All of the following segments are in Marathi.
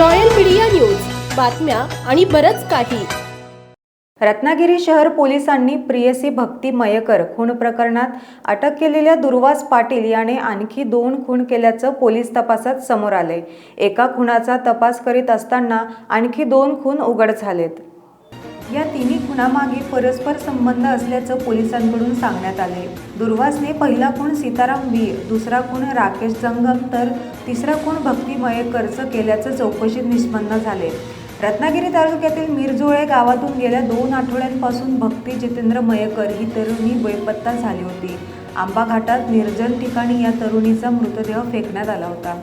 Royal Media News. बातम्या आणि बरंच काही. रत्नागिरी शहर पोलिसांनी प्रियसी भक्ती मयकर खून प्रकरणात अटक केलेल्या दुर्वास पाटील याने आणखी दोन खून केल्याचं पोलीस तपासात समोर आले एका खुनाचा तपास करीत असताना आणखी दोन खून उघड झालेत. या तिन्ही खुणामागे परस्पर संबंध असल्याचं पोलिसांकडून सांगण्यात आले. दुर्वासने पहिला खून सीताराम वीर दुसरा खून राकेश जंगम तर तिसरा खून भक्ती मयेकरचं केल्याचं चौकशीत निष्पन्न झाले. रत्नागिरी तालुक्यातील मिरजोळे गावातून गेल्या दोन आठवड्यांपासून भक्ती जितेंद्र मयेकर ही तरुणी बेपत्ता झाली होती. आंबा घाटात निर्जन ठिकाणी या तरुणीचा मृतदेह फेकण्यात आला होता.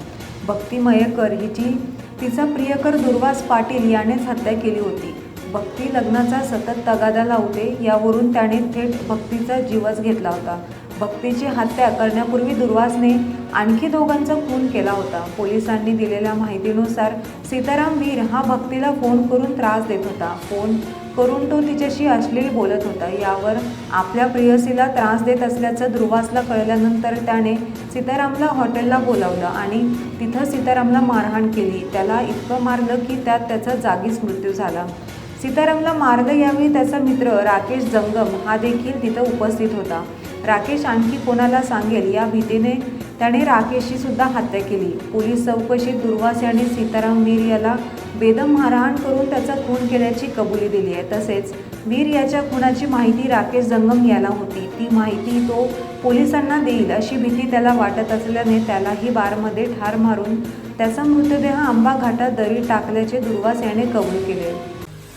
भक्ती मयेकर हिची तिचा प्रियकर दुर्वास पाटील यानेच हत्या केली होती. भक्ती लग्नाचा सतत तगादा लावते यावरून त्याने थेट भक्तीचा जीवच घेतला होता. भक्तीची हत्या करण्यापूर्वी दुर्वासने आणखी दोघांचा खून केला होता. पोलिसांनी दिलेल्या माहितीनुसार सीताराम वीर हा भक्तीला फोन करून त्रास देत होता. फोन करून तो तिच्याशी अश्लील बोलत होता. यावर आपल्या प्रेयसीला त्रास देत असल्याचं दुर्वासला कळल्यानंतर त्याने सीतारामला हॉटेलला बोलावलं आणि तिथं सीतारामला मारहाण केली. त्याला इतकं मारलं की त्यात त्याचा जागीच मृत्यू झाला. सीतारामला मारलं यावेळी त्याचा मित्र राकेश जंगम हा देखील तिथं उपस्थित होता. राकेश आणखी कोणाला सांगेल या भीतीने? त्याने राकेशची सुद्धा हत्या केली. पोलीस चौकशीत दुर्वास याने सीताराम वीर याला बेदम मारहाण करून त्याचा खून केल्याची कबुली दिली आहे. तसेच मीर याच्या खुनाची माहिती राकेश जंगम याला होती. ती माहिती तो पोलिसांना देईल अशी भीती त्याला वाटत असल्याने त्यालाही बारमध्ये ठार मारून त्याचा मृतदेह आंबा घाटात दरी टाकल्याचे दुर्वास याने कबूल केले.